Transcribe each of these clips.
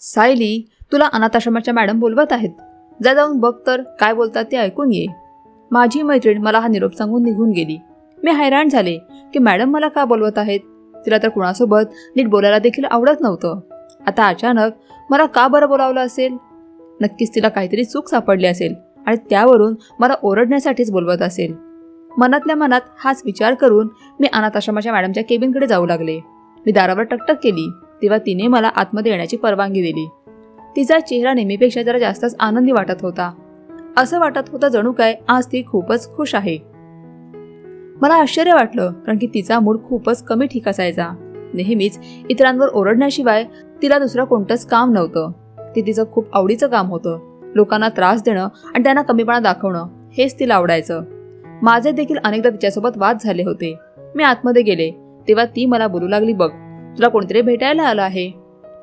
सायली तुला अनाथाश्रमाच्या मॅडम बोलवत आहेत. जा जाऊन बघ तर काय बोलतात ते ऐकून ये. माझी मैत्रीण मला हा निरोप सांगून निघून गेली. मी हैराण झाले की मॅडम मला का बोलवत आहेत? तिला तर कुणासोबत नीट बोलायला देखील आवडत नव्हतं. आता अचानक मला का बरं बोलावलं असेल? नक्कीच तिला काहीतरी चूक सापडली असेल आणि त्यावरून मला ओरडण्यासाठीच बोलवत असेल. मनातल्या मनात हाच विचार करून मी अनाथाश्रमाच्या मॅडमच्या केबिनकडे जाऊ लागले. मी दारावर टकटक केली. तेव्हा तिने मला आतमध्ये येण्याची परवानगी दिली. तिचा चेहरा नेहमीपेक्षा जरा जास्तच आनंदी वाटत होता. असं वाटत होतं जणू काय आज ती खूपच खुश आहे. मला आश्चर्य वाटलं कारण की तिचा मूड खूपच कमी ठीक असायचा. नेहमीच इतरांवर ओरडण्याशिवाय तिला दुसरं कोणतंच काम नव्हतं. ते तिचं खूप आवडीचं काम होतं. लोकांना त्रास देणं आणि त्यांना कमीपणा दाखवणं हेच तिला आवडायचं. माझे देखील अनेकदा तिच्यासोबत वाद झाले होते. मी आतमध्ये गेले तेव्हा ती मला बोलू लागली बघ तुला कोणीतरी भेटायला आलं आहे.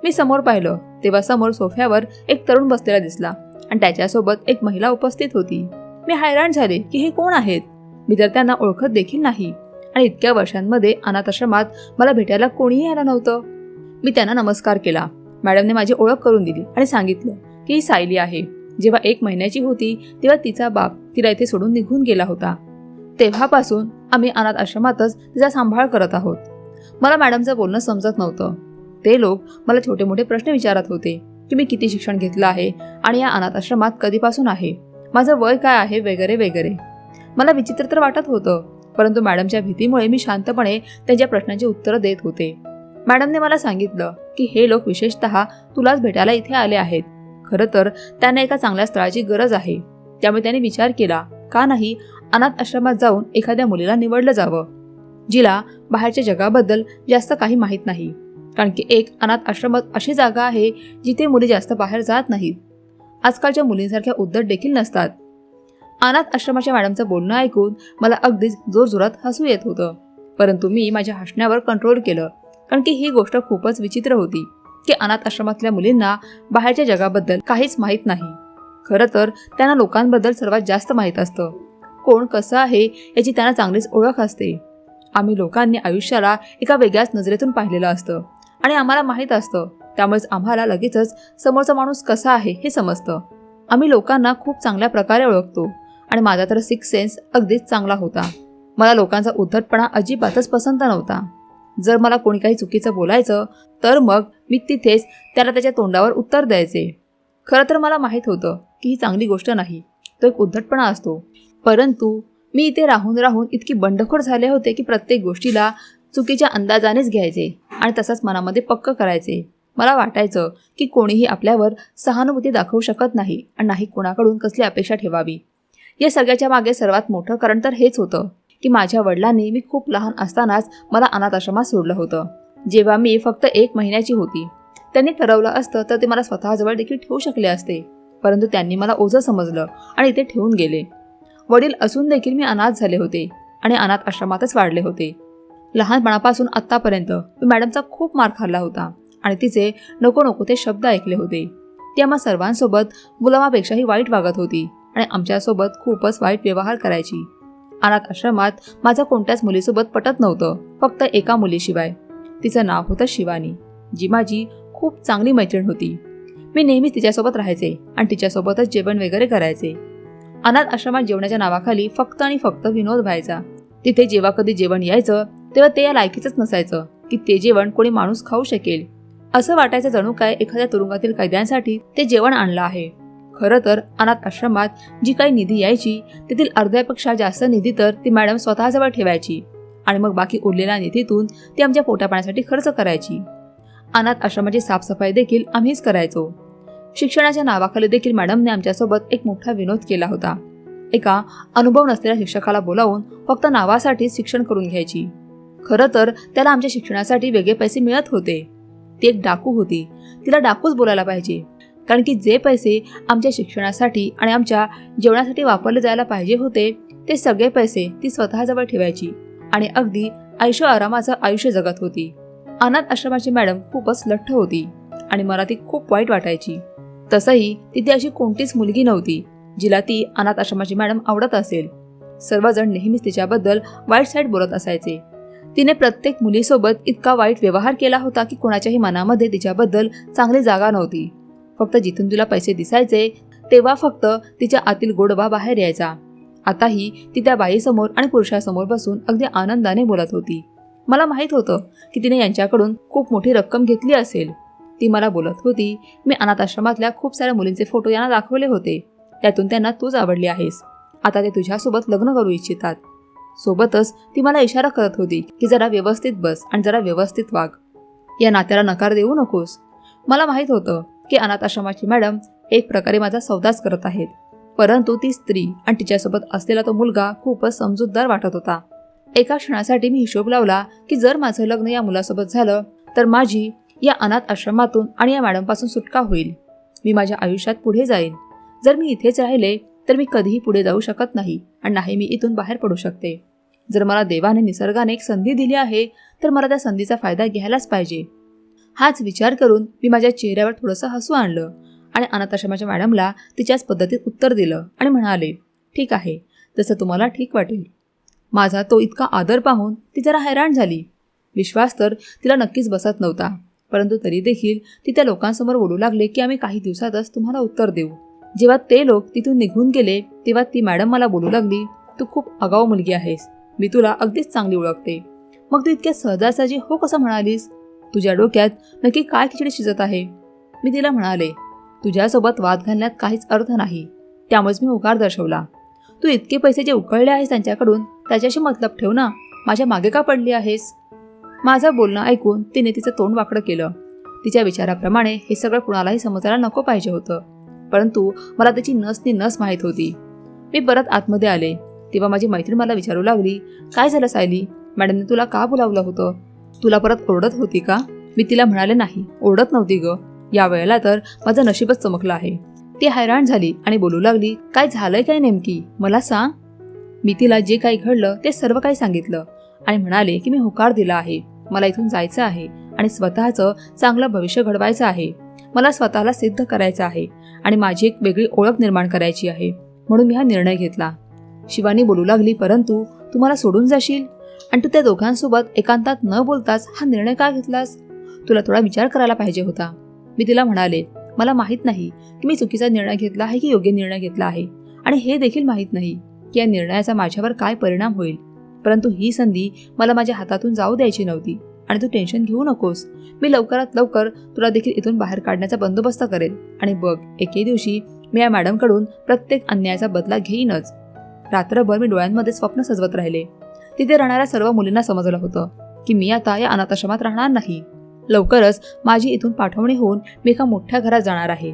मी समोर पाहिलं तेव्हा समोर सोफ्यावर एक तरुण बसलेला दिसला आणि त्याच्यासोबत एक महिला उपस्थित होती. मी हैराण झाले की हे कोण आहेत? मी तर त्यांना ओळखत देखील नाही आणि इतक्या वर्षांमध्ये अनाथाश्रमात मला भेटायला कोणीही आलं नव्हतं. मी त्यांना नमस्कार केला. मॅडमने माझी ओळख करून दिली आणि सांगितलं की ही सायली आहे. जेव्हा एक महिन्याची होती तेव्हा तिचा बाप तिला इथे सोडून निघून गेला होता. तेव्हापासून आम्ही अनाथ आश्रमातच तिचा सांभाळ करत आहोत. मला मॅडमचं बोलणं समजत नव्हतं. ते लोक मला छोटे मोठे प्रश्न विचारत होते की मी किती शिक्षण घेतलं आहे आणि या अनाथ आश्रमात कधीपासून आहे? माझं वय काय आहे वगैरे वगैरे. मला विचित्र तर वाटत होतं परंतु मॅडमच्या भीतीमुळे मी शांतपणे त्यांच्या प्रश्नांची उत्तरं देत होते. मॅडमने मला सांगितलं की हे लोक विशेषतः तुलाच भेटायला इथे आले आहेत. खरं तर त्यांना एका चांगल्या स्थळाची गरज आहे. त्यामुळे त्याने विचार केला का नाही अनाथ आश्रमात जाऊन एखाद्या मुलीला निवडलं जावं? जिला बाहेरच्या जगाबद्दल जास्त काही माहीत नाही. कारण की एक अनाथ आश्रमात अशी जागा आहे जिथे मुली जास्त बाहेर जात नाहीत. आजकालच्या मुलींसारख्या उद्धट देखील नसतात. अनाथ आश्रमाच्या मॅडमचं बोलणं ऐकून मला अगदीच जोरजोरात हसू येत होतं. परंतु मी माझ्या हसण्यावर कंट्रोल केलं. कारण की ही गोष्ट खूपच विचित्र होती की अनाथ आश्रमातल्या मुलींना बाहेरच्या जगाबद्दल काहीच माहीत नाही. खरं तर त्यांना लोकांबद्दल सर्वात जास्त माहीत असतं. कोण कसं आहे याची त्यांना चांगलीच ओळख असते. आम्ही लोकांनी आयुष्याला एका वेगळ्याच नजरेतून पाहिलेलं असतं. आणि आम्हाला माहीत असतं. त्यामुळेच आम्हाला लगेचच समोरचा माणूस कसा आहे हे समजतं. आम्ही लोकांना खूप चांगल्या प्रकारे ओळखतो. आणि माझा तर सिक्स सेन्स अगदीच चांगला होता. मला लोकांचा उद्धटपणा अजिबातच पसंत नव्हता. जर मला कोणी काही चुकीचं बोलायचं तर मग मी तिथेच त्याला त्याच्या तोंडावर उत्तर द्यायचे. खरं तर मला माहीत होतं की ही चांगली गोष्ट नाही. तो एक उद्धटपणा असतो. परंतु मी इथे राहून राहून इतकी बंडखोर झाले होते की प्रत्येक गोष्टीला चुकीच्या अंदाजानेच घ्यायचे आणि तसंच मनामध्ये पक्क करायचे. मला वाटायचं की कोणीही आपल्यावर सहानुभूती दाखवू शकत नाही आणि नाही कोणाकडून कसली अपेक्षा ठेवावी. या सगळ्याच्या मागे सर्वात मोठं कारण तर हेच होतं की माझ्या वडिलांनी मी खूप लहान असतानाच मला अनाथ आश्रमात सोडलं होतं. जेव्हा मी फक्त एक महिन्याची होती. त्यांनी ठरवलं असतं तर ते मला स्वतःजवळ देखील ठेवू शकले असते. परंतु त्यांनी मला ओझं समजलं आणि इथे ठेवून गेले. वडील असून देखील मी अनाथ झाले होते आणि अनाथ आश्रमातच वाढले होते. लहानपणापासून आत्तापर्यंत मी मॅडमचा खूप मार खाल्ला होता आणि तिचे नको नको ते शब्द ऐकले होते. ती आम्हा सर्वांसोबत गुलामापेक्षाही वाईट वागत होती आणि आमच्यासोबत खूपच वाईट व्यवहार करायची. अनाथ आश्रमात माझं कोणत्याच मुलीसोबत पटत नव्हतं फक्त एका मुलीशिवाय. तिचं नाव होतं शिवानी जी माझी खूप चांगली मैत्रीण होती. मी नेहमी तिच्यासोबत राहायचे आणि तिच्यासोबतच जेवण वगैरे करायचे. अनाथ आश्रमात जेवणाच्या नावाखाली फक्त आणि फक्त विनोद व्हायचा. तिथे जेव्हा कधी जेवण यायचं तेव्हा ते या लायकीचंच नसायचं की ते जेवण कोणी माणूस खाऊ शकेल. असं वाटायचं जणू काय एखाद्या तुरुंगातील कैद्यांसाठी ते जेवण आणलं आहे. खरं तर अनाथ आश्रमात जी काही निधी यायची तेथील अर्ध्यापेक्षा जास्त निधी तर ती मॅडम स्वतःजवळ ठेवायची आणि मग बाकी उरलेल्या निधीतून ती आमच्या पोटापाण्यासाठी खर्च करायची. अनाथ आश्रमाची साफसफाई देखील आम्हीच करायचो. शिक्षणाच्या नावाखाली देखील मॅडमने आमच्यासोबत एक मोठा विनोद केला होता. एका अनुभव नसलेल्या शिक्षकाला बोलावून फक्त नावासाठीच शिक्षण करून घ्यायची. खरं तर त्याला आमच्या शिक्षणासाठी वेगळे पैसे मिळत होते. ती एक डाकू होती. तिला डाकूच बोलायला पाहिजे. कारण की जे पैसे आमच्या शिक्षणासाठी आणि आमच्या जेवणासाठी वापरले जायला पाहिजे होते ते सगळे पैसे ती स्वतःजवळ ठेवायची आणि अगदी आयुष्य आरामाचं आयुष्य जगत होती. अनाथ आश्रमाची मॅडम खूपच लठ्ठ होती आणि मला ती खूप वाईट वाटायची. तसंही तिथे अशी कोणतीच मुलगी नव्हती जिला ती अनाथ आश्रमाची मॅडम आवडत असेल. सर्वजण नेहमीच तिच्याबद्दल वाईट साईड बोलत असायचे. तिने प्रत्येक मुलीसोबत इतका वाईट व्यवहार केला होता की कोणाच्याही मनामध्ये तिच्याबद्दल चांगली जागा नव्हती. फक्त जिथून तिला पैसे दिसायचे तेव्हा फक्त तिच्या आतील गोडवा बाहेर यायचा. आताही ती त्या बाईसमोर आणि पुरुषासमोर बसून अगदी आनंदाने बोलत होती. मला माहीत होतं की तिने यांच्याकडून खूप मोठी रक्कम घेतली असेल. ती मला बोलत होती. मी अनाथ आश्रमातल्या खूप साऱ्या मुलींचे फोटो यांना दाखवले होते. त्यातून त्यांना तूच आवडली आहेस. आता ते तुझ्यासोबत लग्न करू इच्छितात. सोबतच ती मला इशारा करत होती की जरा व्यवस्थित बस आणि जरा व्यवस्थित वाग. या नात्याला नकार देऊ नकोस. मला माहीत होतं की अनाथ आश्रमाची मॅडम एक प्रकारे माझा सौदाच करत आहेत. परंतु ती स्त्री आणि तिच्यासोबत असलेला तो मुलगा खूपच समजूतदार वाटत होता. एका क्षणासाठी मी हिशोब लावला की जर माझं लग्न या मुलासोबत झालं तर माझी या अनाथ आश्रमातून आणि या मॅडमपासून सुटका होईल. मी माझ्या आयुष्यात पुढे जाईन. जर मी इथेच राहिले तर मी कधीही पुढे जाऊ शकत नाही आणि नाही मी इथून बाहेर पडू शकते. जर मला देवाने निसर्गाने एक संधी दिली आहे तर मला त्या संधीचा फायदा घ्यायलाच पाहिजे. हाच विचार करून मी माझ्या चेहऱ्यावर थोडंसं हसू आणलं आणि अनाथाश्रमाच्या मॅडमला तिच्याच पद्धतीत उत्तर दिलं आणि म्हणाले ठीक आहे जसं तुम्हाला ठीक वाटेल. माझा तो इतका आदर पाहून ती जरा हैराण झाली. विश्वास तर तिला नक्कीच बसत नव्हता. परंतु तरी देखील ती त्या लोकांसमोर बोलू लागले की आम्ही काही दिवसातच तुम्हाला उत्तर देऊ. जेव्हा ते लोक तिथून निघून गेले तेव्हा ती मॅडम मला बोलू लागली तू खूप आगाऊ मुलगी आहेस. मी तुला अगदीच चांगली ओळखते. मग तू इतक्या सहजासहजी हो कसं म्हणालीस? तुझ्या डोक्यात नक्की काय खिचडी शिजत आहे? मी तिला म्हणाले तुझ्यासोबत वाद घालण्यात काहीच अर्थ नाही. त्यामुळेच मी होकार दर्शवला. तू इतके पैसे जे उकळले आहेस त्यांच्याकडून त्याच्याशी मतलब ठेव ना. माझ्या मागे का पडली आहेस? माझं बोलणं ऐकून तिने तिचं तोंड वाकडं केलं. तिच्या विचाराप्रमाणे हे सगळं कुणालाही समजायला नको पाहिजे होतं. परंतु मला त्याची नस ती नस माहीत होती. मी परत आतमध्ये आले. तेव्हा माझी मैत्रीण मला विचारू लागली काय झालं सायली? मॅडमने तुला का बोलावलं होतं? तुला परत ओरडत होती का? मी तिला म्हणाले नाही ओरडत नव्हती ग. या वेळेला तर माझं नशीबच चमकलं आहे. ती हैराण झाली आणि बोलू लागली काय झालंय काय नेमकी? मला सांग. मी तिला जे काही घडलं ते सर्व काही सांगितलं आणि म्हणाले की मी होकार दिला आहे. मला इथून जायचं आहे आणि स्वतःचं चांगलं भविष्य घडवायचं आहे. मला स्वतःला सिद्ध करायचं आहे आणि माझी एक वेगळी ओळख निर्माण करायची आहे. म्हणून मी हा निर्णय घेतला. शिवानी बोलू लागली परंतु तू मला सोडून जाशील? आणि तू त्या दोघांसोबत एकांतात न बोलताच हा निर्णय का घेतलास? तुला थोडा विचार करायला पाहिजे होता. मी तिला म्हणाले मला माहीत नाही की मी चुकीचा निर्णय घेतला आहे की योग्य निर्णय घेतला आहे. आणि हे देखील माहीत नाही की या निर्णयाचा माझ्यावर काय परिणाम होईल. परंतु ही संधी मला माझ्या हातातून जाऊ द्यायची नव्हती. आणि तू टेन्शन घेऊ नकोस. मी लवकरात लवकर तुला देखील इथून बाहेर काढण्याचा बंदोबस्त करेल. आणि बघ एके दिवशी मी या मॅडमकडून प्रत्येक अन्यायाचा बदला घेईनच. रात्रभर मी डोळ्यांमध्ये स्वप्न सजवत राहिले. तिथे राहणाऱ्या सर्व मुलींना समजलं होतं की मी आता या अनाथाश्रमात राहणार नाही. लवकरच माझी इथून पाठवणी होऊन मी एका मोठ्या घरात जाणार आहे.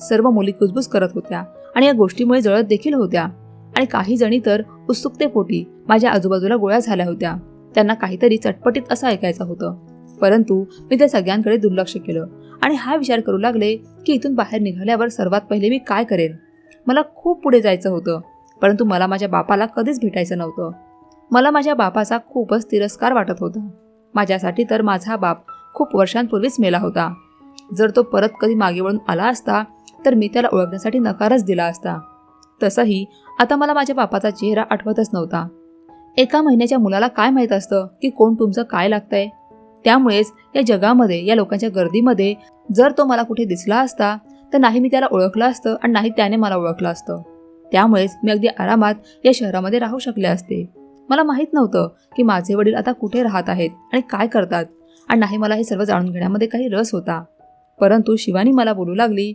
सर्व मुली कुजबुज करत होत्या आणि या गोष्टीमुळे जळत देखील होत्या. आणि काही जणी तर उत्सुकतेपोटी माझ्या आजूबाजूला गोळ्या झाल्या होत्या. त्यांना काहीतरी चटपटीत असं ऐकायचं होतं. परंतु मी त्या सगळ्यांकडे दुर्लक्ष केलं आणि हा विचार करू लागले की इथून बाहेर निघाल्यावर सर्वात पहिले मी काय करेन? मला खूप पुढे जायचं होतं परंतु मला माझ्या बापाला कधीच भेटायचं नव्हतं. मला माझ्या बापाचा खूपच तिरस्कार वाटत होता. माझ्यासाठी तर माझा बाप खूप वर्षांपूर्वीच मेला होता. जर तो परत कधी मागे वळून आला असता तर मी त्याला ओळखण्यासाठी नकारच दिला असता. तसंही आता मला माझ्या बापाचा चेहरा आठवतच नव्हता. एका महिन्याच्या मुलाला काय माहीत असतं की कोण तुमचं काय लागतंय? त्यामुळेच या जगामध्ये या लोकांच्या गर्दीमध्ये जर तो मला कुठे दिसला असता तर नाही मी त्याला ओळखलं असतं आणि नाही त्याने मला ओळखलं असतं. त्यामुळेच मी अगदी आरामात या शहरामध्ये राहू शकले असते. मला माहीत नव्हतं की माझे वडील आता कुठे राहत आहेत आणि काय करतात आणि नाही मला हे सर्व जाणून घेण्यामध्ये काही रस होता. परंतु शिवानी मला बोलू लागली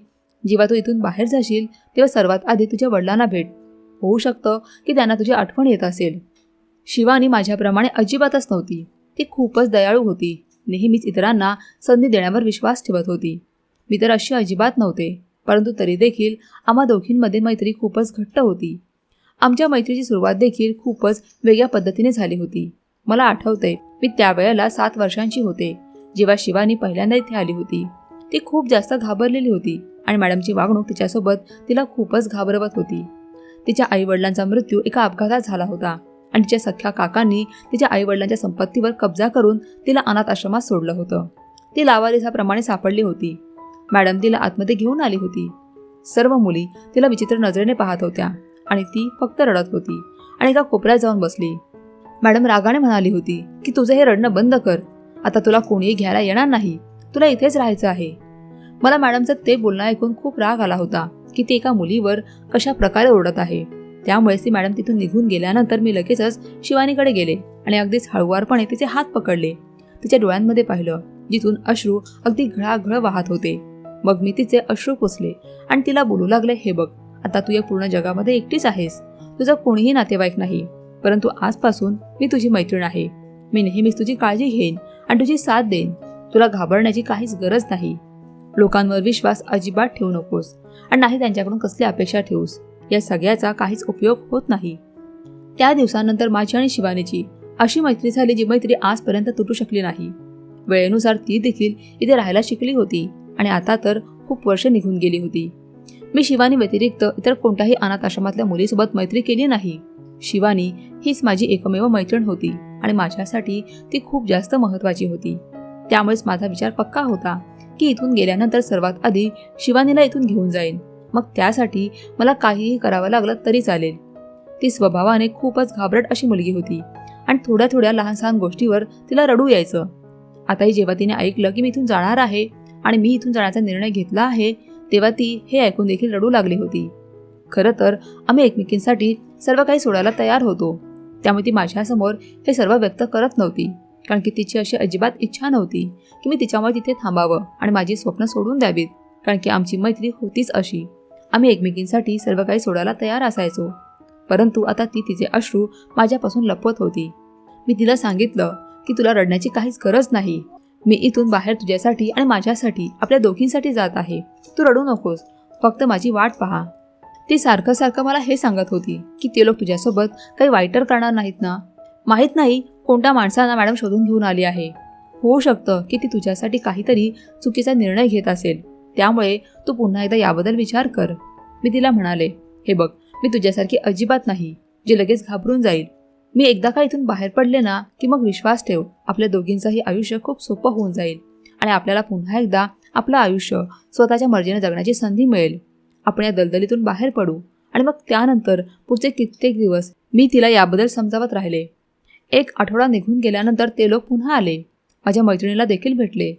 जेव्हा तू इथून बाहेर जाशील तेव्हा सर्वात आधी तुझ्या वडिलांना भेट. होऊ शकतं की त्यांना तुझी आठवण येत असेल. शिवानी माझ्याप्रमाणे अजिबातच नव्हती. ती खूपच दयाळू होती. नेहमीच इतरांना संधी देण्यावर विश्वास ठेवत होती. मी तर अशी अजिबात नव्हते परंतु तरी देखील आम्हा दोघींमध्ये मैत्री खूपच घट्ट होती. आमच्या मैत्रीची सुरुवात देखील खूपच वेगळ्या पद्धतीने झाली होती. मला आठवते मी त्यावेळेला सात वर्षांची होते जेव्हा शिवानी पहिल्यांदा इथे आली होती. ती खूप जास्त घाबरलेली होती आणि मॅडमची वागणूक तिच्यासोबत तिला खूपच घाबरवत होती. तिच्या आईवडिलांचा मृत्यू एका अपघातात झाला होता. आणि तिच्या सख्या काकांनी तिच्या आईवडिलांच्या संपत्तीवर कब्जा करून तिला अनाथ आश्रमात सोडलं होतं. ती लावारिसाप्रमाणे सापडली होती. मॅडम तिला आतमध्ये घेऊन आली होती. सर्व मुली तिला विचित्र नजरेने पाहत होत्या आणि ती फक्त रडत होती आणि एका कोपऱ्यात जाऊन बसली. मॅडम रागाने म्हणाली होती की तुझं हे रडणं बंद कर. आता तुला कोणीही घ्यायला येणार नाही. तुला इथेच राहायचं आहे. मला मॅडमचं ते बोलणं ऐकून खूप राग आला होता. की ते एका मुलीवर कशा प्रकारे ओरडत आहे. त्यामुळेच ती मॅडम तिथून निघून गेल्यानंतर मी लगेचच शिवानीकडे गेले आणि अगदीच हळुवारपणे तिचे हात पकडले. तिच्या डोळ्यांमध्ये पाहिलं जिथून अश्रू अगदी घळाघळ वाहत होते. मग मी तिचे अश्रू पुसले आणि तिला बोलू लागले हे बघ आता तू या पूर्ण जगामध्ये एकटीच आहेस. तुझा कोणीही नातेवाईक नाही परंतु आजपासून मी तुझी मैत्रीण आहे. मी नेहमीच तुझी काळजी घेईन आणि तुझी साथ देईन. तुला घाबरण्याची काहीच गरज नाही. लोकांवर विश्वास अजिबात ठेवू नकोस आणि नाही त्यांच्याकडून कसली अपेक्षा ठेवूस. या सगळ्याचा काहीच उपयोग होत नाही. त्या दिवसानंतर माझी आणि शिवानीची अशी मैत्री झाली जी मैत्री आजपर्यंत तुटू शकली नाही. वेळेनुसार ती देखील इथे राहायला शिकली होती आणि आता तर खूप वर्ष निघून गेली होती. मी शिवानी व्यतिरिक्त इतर कोणत्याही अनाथ आश्रमातल्या मुलीसोबत मैत्री केली नाही. शिवानी हीच माझी एकमेव मैत्रीण होती आणि माझ्यासाठी ती खूप जास्त महत्वाची होती. त्यामुळेच माझा विचार पक्का होता. की इथून गेल्यानंतर सर्वात आधी शिवानीला इथून घेऊन जाईन. मग त्यासाठी मला काहीही करावं लागलं तरी चालेल. ती स्वभावाने खूपच घाबरट अशी मुलगी होती आणि थोड्या थोड्या लहान सहान गोष्टीवर तिला रडू यायचं. आताही जेव्हा तिने ऐकलं की मी इथून जाणार आहे आणि मी इथून जाण्याचा निर्णय घेतला आहे तेव्हा ती हे ऐकून देखील रडू लागली होती. खरं तर आम्ही एकमेकींसाठी सर्व काही सोडायला तयार होतो. त्यामुळे ती माझ्यासमोर हे सर्व व्यक्त करत नव्हती. कारण की तिची अशी अजिबात इच्छा नव्हती की मी तिच्यामुळे तिथे थांबावं आणि माझी स्वप्न सोडून द्यावीत. कारण की आमची मैत्री होतीच अशी. आम्ही एकमेकींसाठी सर्व काही सोडायला तयार असायचो. परंतु आता ती तिचे अश्रू माझ्यापासून लपवत होती. मी तिला सांगितलं की तुला रडण्याची काहीच गरज नाही. मी इथून बाहेर तुझ्यासाठी आणि माझ्यासाठी आपल्या दोघींसाठी जात आहे. तू रडू नकोस. फक्त माझी वाट पहा. ती सारखं सारखं मला हे सांगत होती की ते लोक तुझ्यासोबत काही वाईटर करणार नाहीत ना? माहीत नाही कोणत्या माणसांना मॅडम शोधून घेऊन आली आहे? होऊ शकतं की ती तुझ्यासाठी काहीतरी चुकीचा निर्णय घेत असेल. त्यामुळे तू पुन्हा एकदा याबद्दल विचार कर. मी तिला म्हणाले हे बघ मी तुझ्यासारखी अजिबात नाही जे लगेच घाबरून जाईल. मी एकदा का इथून बाहेर पडले ना की मग विश्वास ठेव आपल्या दोघींचंही आयुष्य खूप सोपं होऊन जाईल. आणि आपल्याला पुन्हा एकदा आपलं आयुष्य स्वतःच्या मर्जीने जगण्याची संधी मिळेल. आपण या दलदलीतून बाहेर पडू. आणि मग त्यानंतर पुढचे कित्येक दिवस मी तिला याबद्दल समजावत राहिले. एक आठवडा निघून गेल्यानंतर ते लोक पुन्हा आले. माझ्या मैत्रिणीला देखील भेटले.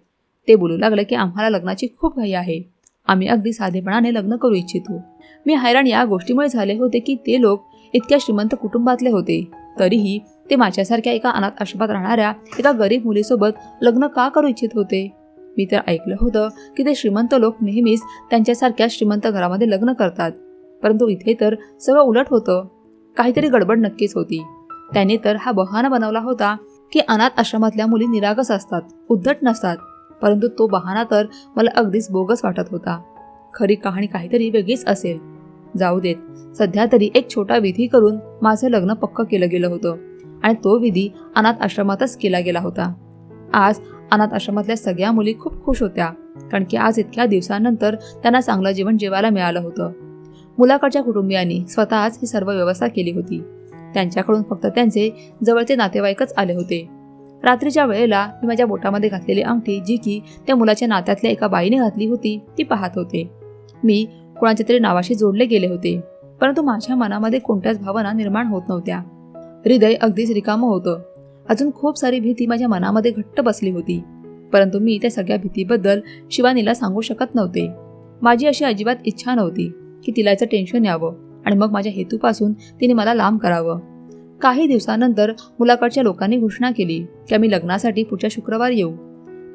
ते बोलू लागले की आम्हाला लग्नाची खूप घाई आहे. आम्ही अगदी साधेपणाने लग्न करू इच्छितो. मी हैराण या गोष्टीमुळे झाले होते की ते लोक इतक्या श्रीमंत कुटुंबातले होते. तरीही ते माझ्यासारख्या एका अनाथ आश्रमात राहणाऱ्या एका गरीब मुलीसोबत लग्न का करू इच्छित होते? मी तर ऐकलं होतं की ते श्रीमंत लोक नेहमीच त्यांच्यासारख्या श्रीमंत घरामध्ये लग्न करतात. परंतु इथे तर सगळं उलट होतं. काहीतरी गडबड नक्कीच होती. त्याने तर हा बहाणा बनवला होता की अनाथ आश्रमातल्या मुली निरागस असतात उद्धट नसतात. परंतु तो बहाणा तर मला अगदीच बोगस वाटत होता. खरी कहाणी काहीतरी वेगळीच असेल. जाऊ देत सध्या तरी एक छोटा विधी करून माझं लग्न पक्क केलं गेलं होतं आणि तो विधी अनाथ आश्रमातच केला गेला होता. आज अनाथ आश्रमातल्या सगळ्या मुली खूप खुश होत्या कारण की आज इतक्या दिवसानंतर त्यांना चांगलं जीवन जेवायला मिळालं होतं. मुलाकडच्या कुटुंबियांनी स्वतःच ही सर्व व्यवस्था केली होती. त्यांच्याकडून फक्त त्यांचे जवळचे नातेवाईकच आले होते. रात्रीच्या वेळेला मी माझ्या बोटामध्ये घातलेली अंगठी जी की त्या मुलाच्या नात्यातल्या एका बाईने घातली होती ती पाहत होते. मी कोणाच्या तरी नावाशी जोडले गेले होते परंतु माझ्या मनामध्ये कोणत्याच भावना निर्माण होत नव्हत्या. हृदय अगदीच रिकामं होतं. अजून खूप सारी भीती माझ्या मनामध्ये घट्ट बसली होती परंतु मी त्या सगळ्या भीतीबद्दल शिवानीला सांगू शकत नव्हते. माझी अशी अजिबात इच्छा नव्हती की तिला याचं टेन्शन यावं. आणि मग माझ्या हेतूपासून तिने मला लांब करावं. काही दिवसानंतर मुलाकडच्या लोकांनी घोषणा केली की आम्ही लग्नासाठी पुढच्या शुक्रवारी येऊ.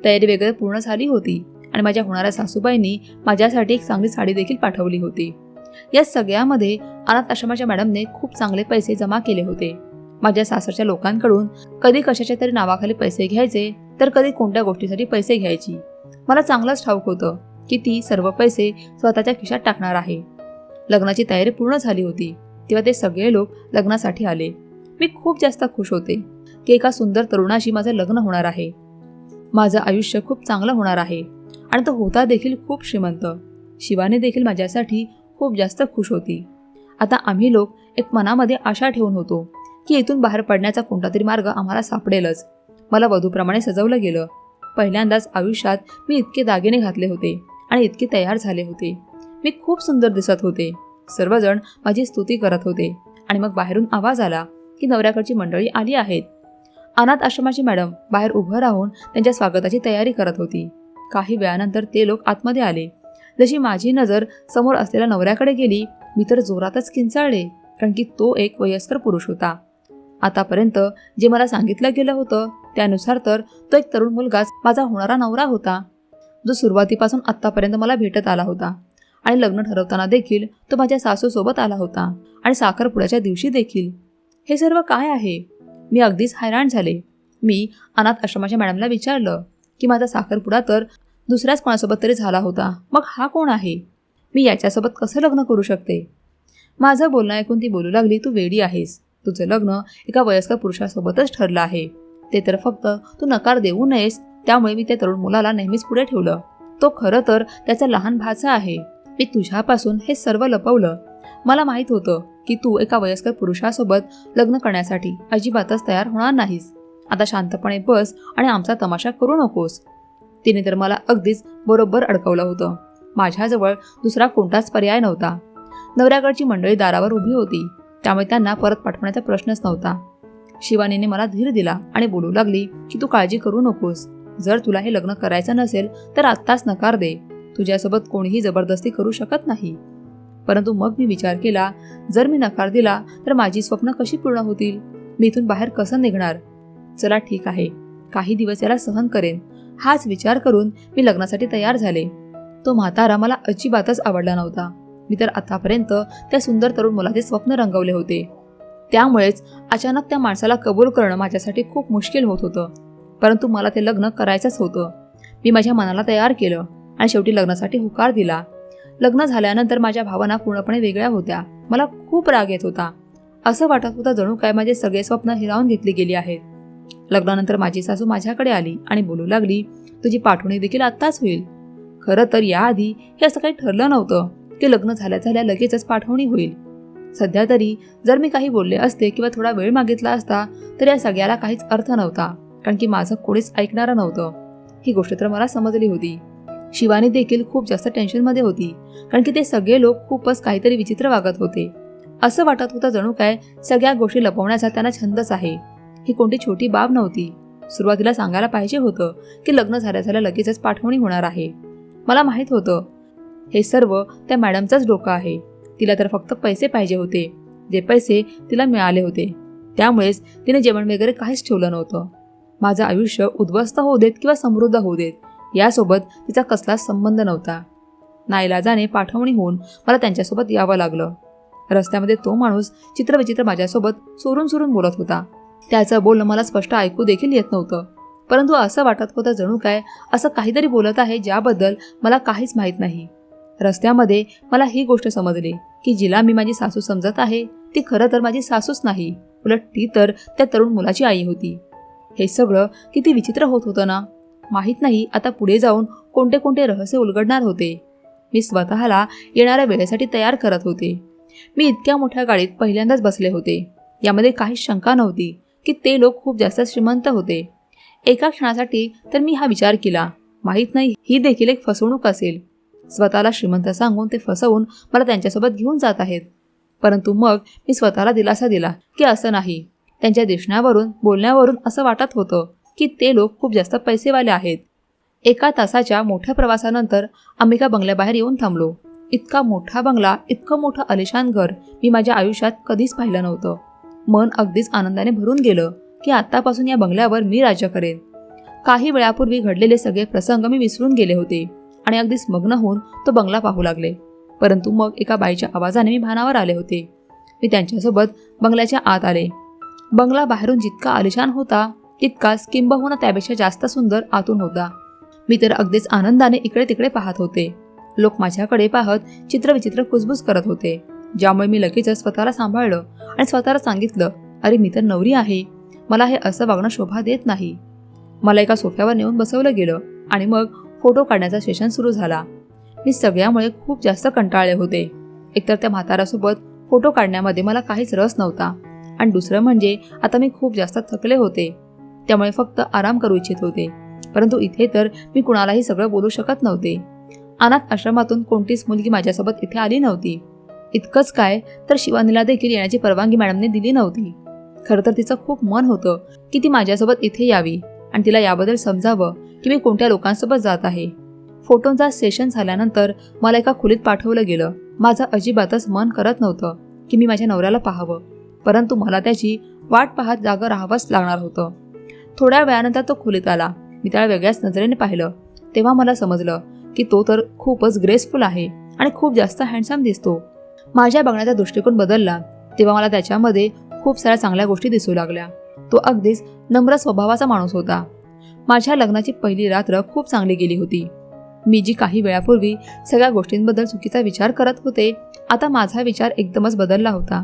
तयारी वगैरे पूर्ण झाली होती आणि माझ्या होणाऱ्या सासूबाईंनी माझ्यासाठी एक चांगली साडी देखील पाठवली होती. या सगळ्यामध्ये अनाथ आश्रमाच्या मॅडमने खूप चांगले पैसे जमा केले होते. माझ्या सासरच्या लोकांकडून कधी कशाच्या तरी नावाखाली पैसे घ्यायचे तर कधी कोणत्या गोष्टीसाठी पैसे घ्यायची. मला चांगलंच ठाऊक होतं की ती सर्व पैसे स्वतःच्या खिशात टाकणार आहे. लग्नाची तयारी पूर्ण झाली होती. तेव्हा ते सगळे लोक लग्नासाठी आले. मी खूप जास्त खुश होते की एका सुंदर तरुणाशी माझं लग्न होणार आहे. माझं आयुष्य खूप चांगलं होणार आहे आणि तो होता देखील खूप श्रीमंत. शिवाने देखील माझ्यासाठी खूप जास्त खुश होती. आता आम्ही लोक एक मनामध्ये आशा ठेवून होतो की इथून बाहेर पडण्याचा कोणता तरी मार्ग आम्हाला सापडेलच. मला वधूप्रमाणे सजवलं गेलं. पहिल्यांदाच आयुष्यात मी इतके दागिने घातले होते आणि इतके तयार झाले होते. मी खूप सुंदर दिसत होते. सर्वजण माझी स्तुती करत होते आणि मग बाहेरून आवाज आला की नवऱ्याकडची मंडळी आली आहेत. अनाथ आश्रमाची मॅडम बाहेर उभं राहून त्यांच्या स्वागताची तयारी करत होती. काही वेळानंतर ते लोक आतमध्ये आले. जशी माझी नजर समोर असलेल्या नवऱ्याकडे गेली मी तर जोरातच किंचाळले कारण की तो एक वयस्कर पुरुष होता. आतापर्यंत जे मला सांगितलं गेलं होतं त्यानुसार तर तो एक तरुण मुलगाच माझा होणारा नवरा होता जो सुरुवातीपासून आत्तापर्यंत मला भेटत आला होता. आणि लग्न ठरवताना देखील तो माझ्या सासूसोबत आला होता आणि साखरपुड्याच्या दिवशी देखील. हे सर्व काय आहे? मी अगदीच हैराण झाले. मी अनाथ आश्रमाच्या मॅडमला विचारलं की माझा साखरपुडा तर दुसऱ्याच कोणासोबत तरी झाला होता. मग हा कोण आहे? मी याच्यासोबत कसं लग्न करू शकते? माझं बोलणं ऐकून ती बोलू लागली तू वेडी आहेस. तुझं लग्न एका वयस्कर पुरुषासोबतच ठरलं आहे. ते तर फक्त तू नकार देऊ नयेस. त्यामुळे मी त्या तरुण मुलाला नेहमीच पुढे ठेवलं. तो खरं तर त्याचा लहान भाचा आहे. मी तुझ्यापासून हे सर्व लपवलं. मला माहीत होतं की तू एका वयस्कर पुरुषासोबत लग्न करण्यासाठी अजिबातच तयार होणार नाहीस. आता शांतपणे बस आणि आमचा तमाशा करू नकोस. तिने तर मला अगदीच बरोबर अडकवलं होतं. माझ्याजवळ दुसरा कोणताच पर्याय नव्हता. नवऱ्याकडची मंडळी दारावर उभी होती. त्यामुळे त्यांना परत पाठवण्याचा प्रश्नच नव्हता. शिवानीने मला धीर दिला आणि बोलू लागली की तू काळजी करू नकोस. जर तुला हे लग्न करायचं नसेल तर आत्ताच नकार दे. तुझ्यासोबत कोणीही जबरदस्ती करू शकत नाही. परंतु मग मी विचार केला जर मी नकार दिला तर माझी स्वप्न कशी पूर्ण होतील? मी इथून बाहेर कसं निघणार? चला ठीक आहे. काही दिवस याला सहन करेन. हाच विचार करून मी लग्नासाठी तयार झाले. तो म्हातारा मला अजिबातच आवडला नव्हता. मी तर आतापर्यंत त्या सुंदर तरुण मुलाचे स्वप्न रंगवले होते. त्यामुळेच अचानक त्या माणसाला कबूल करणं माझ्यासाठी खूप मुश्किल होत होतं. परंतु मला ते लग्न करायचंच होतं. मी माझ्या मनाला तयार केलं. आणि शेवटी लग्नासाठी होकार दिला. लग्न झाल्यानंतर माझ्या भावना पूर्णपणे वेगळ्या होत्या. मला खूप राग येत होता. असं वाटत होतं जणू काय माझे सगळे स्वप्न हिरावून घेतली गेली आहेत. लग्नानंतर माझी सासू माझ्याकडे आली आणि बोलू लागली तुझी पाठवणी देखील आत्ताच होईल. खरं तर याआधी हे असं काही ठरलं नव्हतं की लग्न झाल्या झाल्या लगेचच पाठवणी होईल. सध्या तरी जर मी काही बोलले असते किंवा थोडा वेळ मागितला असता तर या सगळ्याला काहीच अर्थ नव्हता कारण की माझं कोणीच ऐकणारं नव्हतं. ही गोष्ट तर मला समजली होती. शिवानी देखील खूप जास्त टेन्शनमध्ये होती कारण की ते सगळे लोक खूपच काहीतरी विचित्र वागत होते. असं वाटत होतं जणू काय सगळ्या गोष्टी लपवण्याचा त्यांना छंदच आहे. ही कोणती छोटी बाब नव्हती. सुरुवातीला सांगायला पाहिजे होतं की लग्न झाल्या झाल्या लगेचच पाठवणी होणार आहे. मला माहीत होतं हे सर्व त्या मॅडमचंच डोकं आहे. तिला तर फक्त पैसे पाहिजे होते. जे पैसे तिला मिळाले होते. त्यामुळेच तिने जेवण वगैरे काहीच ठेवलं नव्हतं. माझं आयुष्य उद्ध्वस्त होऊ देत किंवा समृद्ध होऊ देत यासोबत तिचा कसलाच संबंध नव्हता. नाईलाजाने पाठवणी होऊन मला त्यांच्यासोबत यावं लागलं. रस्त्यामध्ये तो माणूस चित्रविचित्र माझ्यासोबत सोरून सोरून बोलत होता. त्याचं बोलणं मला स्पष्ट ऐकू देखील येत नव्हतं. परंतु असं वाटत होतं जणू काय असं काहीतरी बोलत आहे ज्याबद्दल मला काहीच माहीत नाही. रस्त्यामध्ये मला ही गोष्ट समजली की जिला मी माझी सासू समजत आहे ती खरं तर माझी सासूच नाही. उलट ती तर त्या तरुण मुलाची आई होती. हे सगळं किती विचित्र होत होतं ना? माहीत नाही आता पुढे जाऊन कोणते कोणते रहस्य उलगडणार होते. मी स्वतःला येणाऱ्या वेळेसाठी तयार करत होते. मी इतक्या मोठ्या गाडीत पहिल्यांदाच बसले होते. यामध्ये काहीच शंका नव्हती की ते लोक खूप जास्त श्रीमंत होते. एका क्षणासाठी तर मी हा विचार केला. माहीत नाही ही देखील एक फसवणूक असेल. स्वतःला श्रीमंत सांगून ते फसवून मला त्यांच्यासोबत घेऊन जात आहेत. परंतु मग मी स्वतःला दिलासा दिला की असं नाही. त्यांच्या दिसण्यावरून बोलण्यावरून असं वाटत होतं. की ते लोक खूप जास्त पैसेवाले आहेत. एका तासाच्या मोठ्या प्रवासानंतर आम्ही अंबिका बंगल्याबाहेर येऊन थांबलो. इतका मोठा बंगला इतकं मोठं अलिशान घर मी माझ्या आयुष्यात कधीच पाहिलं नव्हतं. मन अगदीच आनंदाने भरून गेलं की आत्तापासून या बंगल्यावर मी राज्य करेन. काही वेळापूर्वी घडलेले सगळे प्रसंग मी विसरून गेले होते आणि अगदीच मग्न होऊन तो बंगला पाहू लागले. परंतु मग एका बाईच्या आवाजाने मी भानावर आले होते. मी त्यांच्यासोबत बंगल्याच्या आत आले. बंगला बाहेरून जितका आलिशान होता तितकाच किंबहुना त्यापेक्षा जास्त सुंदर आतून होता. मी तर अगदीच आनंदाने इकडे तिकडे पाहत होते. लोक माझ्याकडे पाहत चित्रविचित्र कुजबूज करत होते. ज्यामुळे मी लगेचच स्वतःला सांभाळलं आणि स्वतःला सांगितलं अरे मी तर नवरी आहे. मला हे असं वागणं शोभा देत नाही. मला एका सोफ्यावर नेऊन बसवलं गेलं आणि मग फोटो काढण्याचा सेशन सुरू झाला. मी सगळ्यामुळे खूप जास्त कंटाळले होते. एकतर त्या म्हातारासोबत फोटो काढण्यामध्ये मला काहीच रस नव्हता. आणि दुसरं म्हणजे आता मी खूप जास्त थकले होते. त्यामुळे फक्त आराम करू इच्छित होते. परंतु इथे तर मी कुणालाही सगळं बोलू शकत नव्हते. अनाथ आश्रमातून कोणतीच मुलगी माझ्यासोबत इथे आली नव्हती. इतकंच काय तर शिवानीला देखील येण्याची परवानगी मॅडमने दिली नव्हती. खरं तर तिचं खूप मन होतं की ती माझ्यासोबत इथे यावी आणि तिला याबद्दल समजावं की मी कोणत्या लोकांसोबत जात आहे. फोटोंचा सेशन झाल्यानंतर मला एका खोलीत पाठवलं गेलं. माझं अजिबातच मन करत नव्हतं की मी माझ्या नवऱ्याला पाहावं. परंतु मला त्याची वाट पाहत जागं राहावंच लागणार होतं. थोड्या वेळानंतर तो खोलीत आला. मी त्याला वेगळ्याच नजरेने पाहिलं. तेव्हा मला समजलं की तो तर खूपच ग्रेसफुल आहे आणि खूप जास्त हँडसम दिसतो. माझ्या बघण्याचा दृष्टिकोन बदलला. तेव्हा मला त्याच्यामध्ये खूप साऱ्या चांगल्या गोष्टी दिसू लागल्या. तो अगदीच नम्र स्वभावाचा माणूस होता. माझ्या लग्नाची पहिली रात्र खूप चांगली गेली होती. मी जी काही वेळापूर्वी सगळ्या गोष्टींबद्दल चुकीचा विचार करत होते आता माझा विचार एकदमच बदलला होता.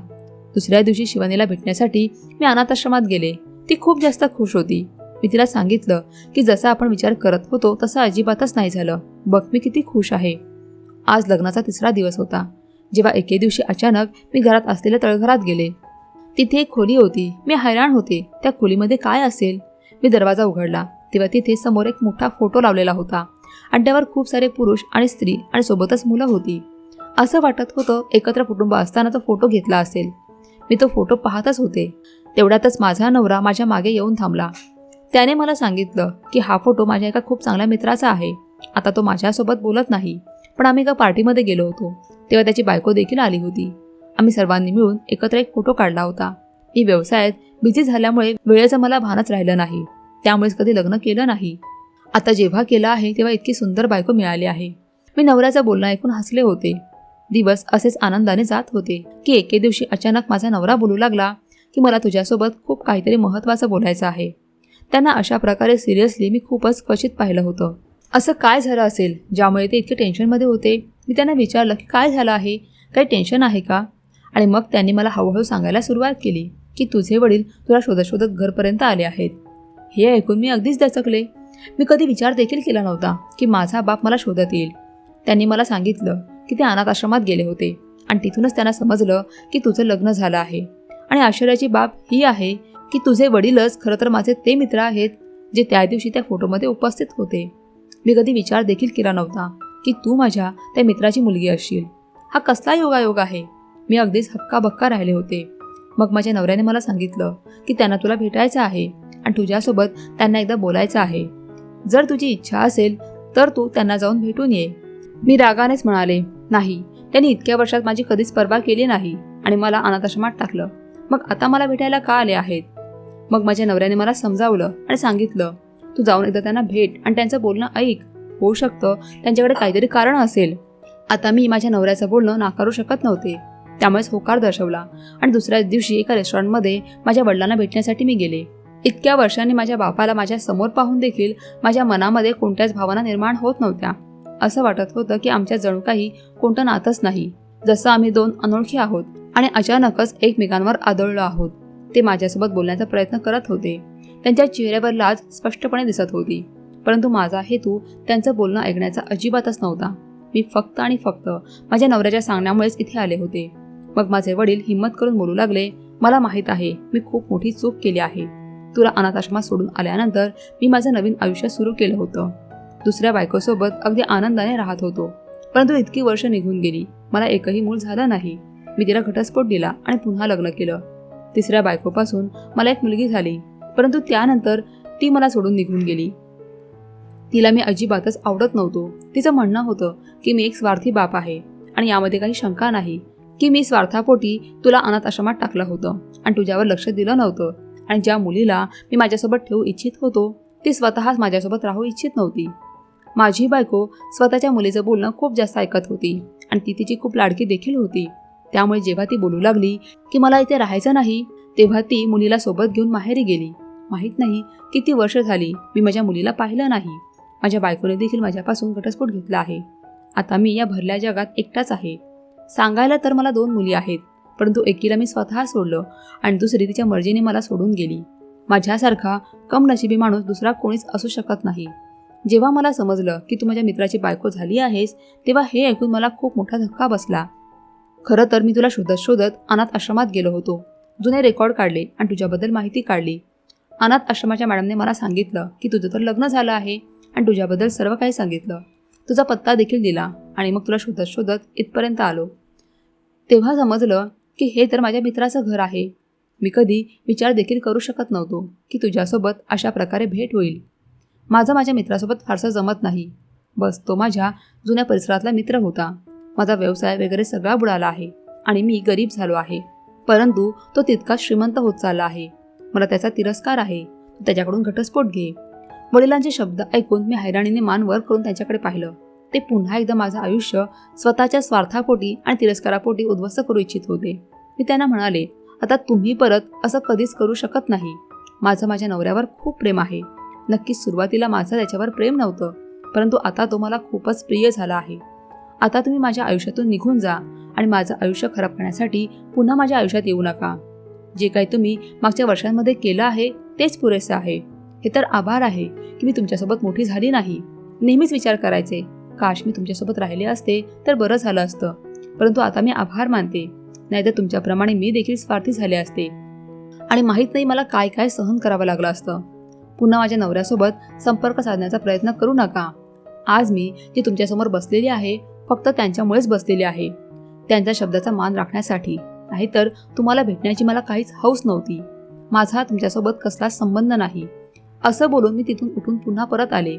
दुसऱ्या दिवशी शिवानीला भेटण्यासाठी मी अनाथाश्रमात गेले. ती खूप जास्त खुश होती. मी तिला सांगितलं की जसा आपण विचार करत होतो तसं अजिबातच नाही झालं. बघ मी किती खुश आहे. आज लग्नाचा तिसरा दिवस होता. जेव्हा एके दिवशी अचानक मी घरात असलेल्या तळघरात गेले. तिथे एक खोली होती. मी हैराण होते त्या खोलीमध्ये काय असेल? मी दरवाजा उघडला. तेव्हा तिथे समोर एक मोठा फोटो लावलेला होता. आणि त्यावर खूप सारे पुरुष आणि स्त्री आणि सोबतच मुलं होती. असं वाटत होतं एकत्र कुटुंब असताना तो फोटो घेतला असेल. मी तो फोटो पाहतच होते. तेवढ्यातच माझा नवरा माझ्या मागे येऊन थांबला. त्याने मला सांगितलं की हा फोटो माझ्या एका खूप चांगल्या मित्राचा आहे. आता तो माझ्यासोबत बोलत नाही. पण आम्ही एका पार्टीमध्ये गेलो होतो. तेव्हा त्याची बायको देखील आली होती. आम्ही सर्वांनी मिळून एकत्र एक फोटो काढला होता. मी व्यवसायात बिझी झाल्यामुळे वेळेचं मला भानच राहिलं नाही. त्यामुळेच कधी लग्न केलं नाही. आता जेव्हा केलं आहे तेव्हा इतकी सुंदर बायको मिळाली आहे. मी नवऱ्याचं बोलणं ऐकून हसले होते. दिवस असेच आनंदाने जात होते. की एके दिवशी अचानक माझा नवरा बोलू लागला की मला तुझ्यासोबत खूप काहीतरी महत्त्वाचं बोलायचं आहे. त्यांना अशा प्रकारे सिरियसली मी खूपच क्वचित पाहिलं होतं. असं काय झालं असेल? ज्यामुळे ते इतके टेन्शनमध्ये होते? मी त्यांना विचारलं की काय झालं आहे? काही टेन्शन आहे का? आणि मग त्यांनी मला हळूहळू सांगायला सुरुवात केली की तुझे वडील तुला शोधत शोधत घरपर्यंत आले आहेत. हे ऐकून मी अगदीच दचकले. मी कधी विचार देखील केला नव्हता की माझा बाप मला शोधत येईल. त्यांनी मला सांगितलं की ते अनाथ आश्रमात गेले होते आणि तिथूनच त्यांना समजलं की तुझं लग्न झालं आहे. आणि आश्चर्याची बाब ही आहे की तुझे वडीलच खरं तर माझे ते मित्र आहेत जे त्या दिवशी त्या फोटोमध्ये उपस्थित होते. मी कधी विचार देखील केला नव्हता की तू माझ्या त्या मित्राची मुलगी असशील. हा कसला योगायोग आहे? मी अगदीच हक्काबक्का राहिले होते. मग माझ्या नवऱ्याने मला सांगितलं की त्यांना तुला भेटायचं आहे आणि तुझ्यासोबत त्यांना एकदा बोलायचं आहे. जर तुझी इच्छा असेल तर तू त्यांना जाऊन भेटून ये. मी रागानेच म्हणाले नाही त्यांनी इतक्या वर्षात माझी कधीच परवा केली नाही आणि मला अनाथाश्रमात टाकलं. मग आता मला भेटायला का आले आहेत? मग माझ्या नवऱ्याने मला समजावलं आणि सांगितलं तू जाऊन एकदा त्यांना भेट आणि त्यांचं बोलणं ऐक. होऊ शकतं त्यांच्याकडे काहीतरी कारण असेल. आता मी माझ्या नवऱ्याचं बोलणं नाकारू शकत नव्हते. त्यामुळेच होकार दर्शवला आणि दुसऱ्याच दिवशी एका रेस्टॉरंटमध्ये माझ्या वडिलांना भेटण्यासाठी मी गेले. इतक्या वर्षांनी माझ्या बापाला माझ्यासमोर पाहून देखील माझ्या मनामध्ये कोणत्याच भावना निर्माण होत नव्हत्या. असं वाटत होतं की आमच्या जणू काही कोणतं नातंच नाही. जसं आम्ही दोन अनोळखी आहोत आणि अचानकच एकमेकांवर आदळलो आहोत. ते माझ्यासोबत बोलण्याचा प्रयत्न करत होते. त्यांच्या चेहऱ्यावर लाज स्पष्टपणे दिसत होती. परंतु माझा हेतू त्यांचं बोलणं ऐकण्याचा अजिबातच नव्हता. मी फक्त आणि फक्त माझ्या नवऱ्याच्या सांगण्यामुळेच इथे आले होते. मग माझे वडील हिंमत करून बोलू लागले मला माहीत आहे मी खूप मोठी चूक केली आहे. तुला अनाथाश्रमात सोडून आल्यानंतर मी माझं नवीन आयुष्य सुरू केलं होतं. दुसऱ्या बायकोसोबत अगदी आनंदाने राहत होतो. परंतु इतकी वर्ष निघून गेली. मला एकही मूल झालं नाही. मी तिला घटस्फोट दिला आणि पुन्हा लग्न केलं. तिसऱ्या बायकोपासून मला एक मुलगी झाली परंतु त्यानंतर ती मला सोडून निघून गेली. तिला मी अजिबातच आवडत नव्हतो. तिचं म्हणणं होतं की मी एक स्वार्थी बाप आहे आणि यामध्ये काही शंका नाही की मी स्वार्थापोटी तुला अनाथ आश्रमात टाकलं होतं आणि तुझ्यावर लक्ष दिलं नव्हतं आणि ज्या मुलीला मी माझ्यासोबत ठेवू इच्छित होतो ती स्वतःच माझ्यासोबत राहू इच्छित नव्हती. माझी बायको स्वतःच्या मुलीचं बोलणं खूप जास्त ऐकत होती आणि ती तिची खूप लाडकी देखील होती. त्यामुळे जेव्हा ती बोलू लागली की मला इथे राहायचं नाही तेव्हा ती मुलीला सोबत घेऊन माहेरी गेली. माहीत नाही किती वर्ष झाली मी माझ्या मुलीला पाहिलं नाही. माझ्या बायकोने देखील माझ्यापासून घटस्फोट घेतला आहे. आता मी या भरल्या जगात एकटाच आहे. सांगायला तर मला दोन मुली आहेत परंतु एकीला मी स्वतः सोडलं आणि दुसरी तिच्या मर्जीने मला सोडून गेली. माझ्यासारखा कम नशिबी माणूस दुसरा कोणीच असू शकत नाही. जेव्हा मला समजलं की तू माझ्या मित्राची बायको झाली आहेस तेव्हा हे ऐकून मला खूप मोठा धक्का बसला. खरं तर मी तुला शोधत शोधत अनाथ आश्रमात गेलो होतो. जुने रेकॉर्ड काढले आणि तुझ्याबद्दल माहिती काढली. अनाथ आश्रमाच्या मॅडमने मला सांगितलं की तुझं तर लग्न झालं आहे आणि तुझ्याबद्दल सर्व काही सांगितलं. तुझा पत्ता देखील दिला आणि मग तुला शोधत शोधत इथपर्यंत आलो. तेव्हा समजलं की हे तर माझ्या मित्राचं घर आहे. मी कधी विचार देखील करू शकत नव्हतो की तुझ्यासोबत अशा प्रकारे भेट होईल. माझं माझ्या मित्रासोबत फारसं जमत नाही. बस तो माझ्या जुन्या परिसरातला मित्र होता. माझा व्यवसाय वगैरे सगळा बुडाला आहे आणि मी गरीब झालो आहे. परंतु तो तितकाच श्रीमंत होत चालला आहे. मला त्याचा तिरस्कार आहे. त्याच्याकडून घटस्फोट घे. वडिलांचे शब्द ऐकून मी हैराणीने मान वर करून त्यांच्याकडे पाहिलं. ते पुन्हा एकदा माझं आयुष्य स्वतःच्या स्वार्थापोटी आणि तिरस्कारापोटी उद्ध्वस्त करू इच्छित होते. मी त्यांना म्हणाले आता तुम्ही परत असं कधीच करू शकत नाही. माझं माझ्या नवऱ्यावर खूप प्रेम आहे. नक्कीच सुरुवातीला माझं त्याच्यावर प्रेम नव्हतं परंतु आता तो मला खूपच प्रिय झाला आहे. आता तुम्ही माझ्या आयुष्यातून निघून जा आणि माझं आयुष्य खराब करण्यासाठी पुन्हा माझ्या आयुष्यात येऊ नका. जे काही तुम्ही मागच्या वर्षांमध्ये केलं आहे तेच पुरेसं आहे. हे तर आभार आहे की मी तुमच्यासोबत मोठी झाली नाही. नेहमीच विचार करायचे काश मी तुमच्यासोबत राहिले असते तर बरं झालं असतं. परंतु आता मी आभार मानते. नाहीतर तुमच्याप्रमाणे मी देखील स्वार्थी झाले असते. आणि माहीत नाही मला काय काय सहन करावं लागलं असतं. पुन्हा माझ्या नवऱ्यासोबत संपर्क साधण्याचा प्रयत्न करू नका. आज मी जी तुमच्यासमोर बसलेली आहे फक्त त्यांच्यामुळेच बसलेली आहे. त्यांच्या शब्दाचा मान राखण्यासाठी नाहीतर तुम्हाला भेटण्याची मला काहीच हौस नव्हती. माझा तुमच्यासोबत कसलाच संबंध नाही. असं बोलून मी तिथून उठून पुन्हा परत आले.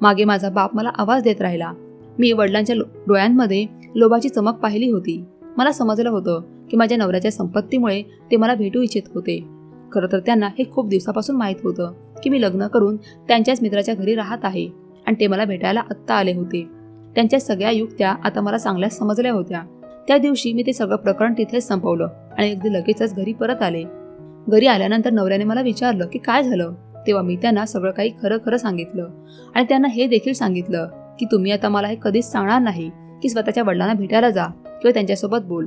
मागे माझा बाप मला आवाज देत राहिला. मी वडिलांच्या लो- डोळ्यांमध्ये लोभाची चमक पाहिली होती. मला समजलं होतं की माझ्या नवऱ्याच्या संपत्तीमुळे ते मला भेटू इच्छित होते. खरं तर त्यांना हे खूप दिवसापासून माहीत होतं की मी लग्न करून त्यांच्याच मित्राच्या घरी राहत आहे आणि ते मला भेटायला आत्ता आले होते. त्यांच्या सगळ्या युक्त्या आता मला चांगल्या समजल्या होत्या. त्या दिवशी मी ते सगळं प्रकरण तिथेच संपवलं आणि अगदी लगेचच घरी परत आले. घरी आल्यानंतर नवऱ्याने मला विचारलं की काय झालं? तेव्हा मी त्यांना सगळं काही खरं खरं सांगितलं आणि त्यांना हे देखील सांगितलं की तुम्ही आता मला हे कधीच सांगणार नाही की स्वतःच्या वडिलांना भेटायला जा किंवा त्यांच्यासोबत बोल.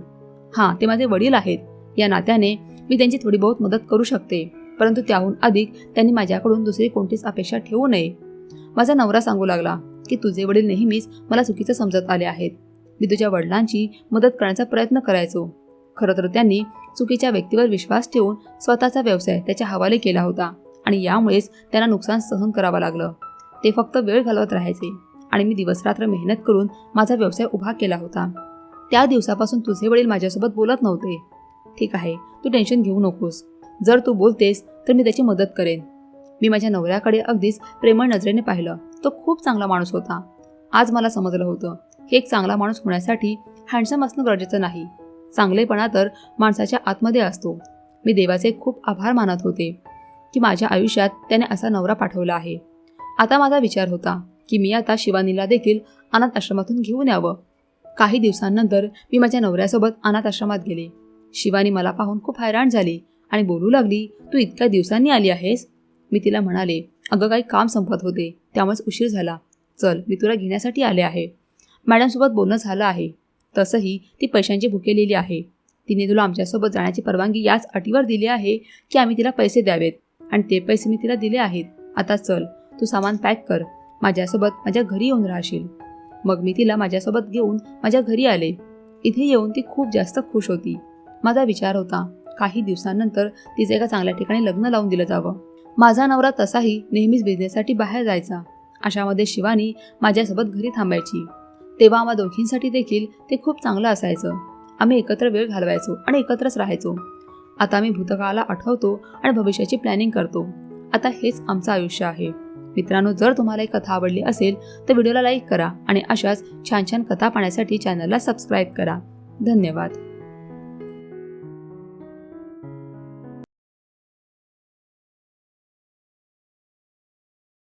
हां ते माझे वडील आहेत. या नात्याने मी त्यांची थोडी बहुत मदत करू शकते परंतु त्याहून अधिक त्यांनी माझ्याकडून दुसरी कोणतीच अपेक्षा ठेवू नये. माझा नवरा सांगू लागला की तुझे वडील नेहमीच मला चुकीचं समजत आले आहेत. मी तुझ्या वडिलांची मदत करण्याचा प्रयत्न करायचो. खरं तर त्यांनी चुकीच्या व्यक्तीवर विश्वास ठेवून स्वतःचा व्यवसाय त्याच्या हवाले केला होता आणि यामुळेच त्यांना नुकसान सहन करावं लागलं. ते फक्त वेळ घालवत राहायचे आणि मी दिवसरात्र मेहनत करून माझा व्यवसाय उभा केला होता. त्या दिवसापासून तुझे वडील माझ्यासोबत बोलत नव्हते. ठीक आहे तू टेन्शन घेऊ नकोस. जर तू बोलतेस तर मी त्याची मदत करेन. मी माझ्या नवऱ्याकडे अगदीच प्रेमळ नजरेने पाहिलं. तो खूप चांगला माणूस होता. आज मला समजलं होतं. हे एक चांगला माणूस होण्यासाठी हँडसम असणं गरजेचं नाही. चांगलेपणा तर माणसाच्या आतमध्ये असतो. मी देवाचे खूप आभार मानत होते की माझ्या आयुष्यात त्याने असा नवरा पाठवला आहे. आता माझा विचार होता की मी आता शिवानीला देखील अनाथ आश्रमातून घेऊन यावं. काही दिवसांनंतर मी माझ्या नवऱ्यासोबत अनाथ आश्रमात गेले. शिवानी मला पाहून खूप हैराण झाली आणि बोलू लागली तू इतक्या दिवसांनी आली आहेस? मी तिला म्हणाले अगं काही काम संपत होते. त्यामुळेच उशीर झाला. चल मी तुला घेण्यासाठी आले आहे. मॅडमसोबत बोलणं झालं आहे. तसंही ती पैशांची भुकेलेली आहे. तिने तुला आमच्यासोबत जाण्याची परवानगी याच अटीवर दिली आहे की आम्ही तिला पैसे द्यावेत. आणि ते पैसे मी तिला दिले आहेत. आता चल तू सामान पॅक कर. माझ्यासोबत माझ्या घरी येऊन राहशील. मग मी तिला माझ्यासोबत घेऊन माझ्या घरी आले. इथे येऊन ती खूप जास्त खुश होती. माझा विचार होता काही दिवसांनंतर तिचं एका चांगल्या ठिकाणी लग्न लावून दिलं जावं. माझा नवरा तसाही नेहमीच बिझनेससाठी बाहेर जायचा. अशामध्ये शिवानी माझ्यासोबत घरी थांबायची. तेव्हा आम्हा दोघींसाठी देखील ते खूप चांगलं असायचं. आम्ही एकत्र वेळ घालवायचो आणि एकत्रच राहायचो. आता आम्ही भूतकाळाला आठवतो आणि भविष्याची प्लॅनिंग करतो. आता हेच आमचं आयुष्य आहे. मित्रांनो जर तुम्हाला ही कथा आवडली असेल तर व्हिडिओला लाईक करा आणि अशाच छान छान कथा पाहण्यासाठी चॅनलला सबस्क्राईब करा. धन्यवाद.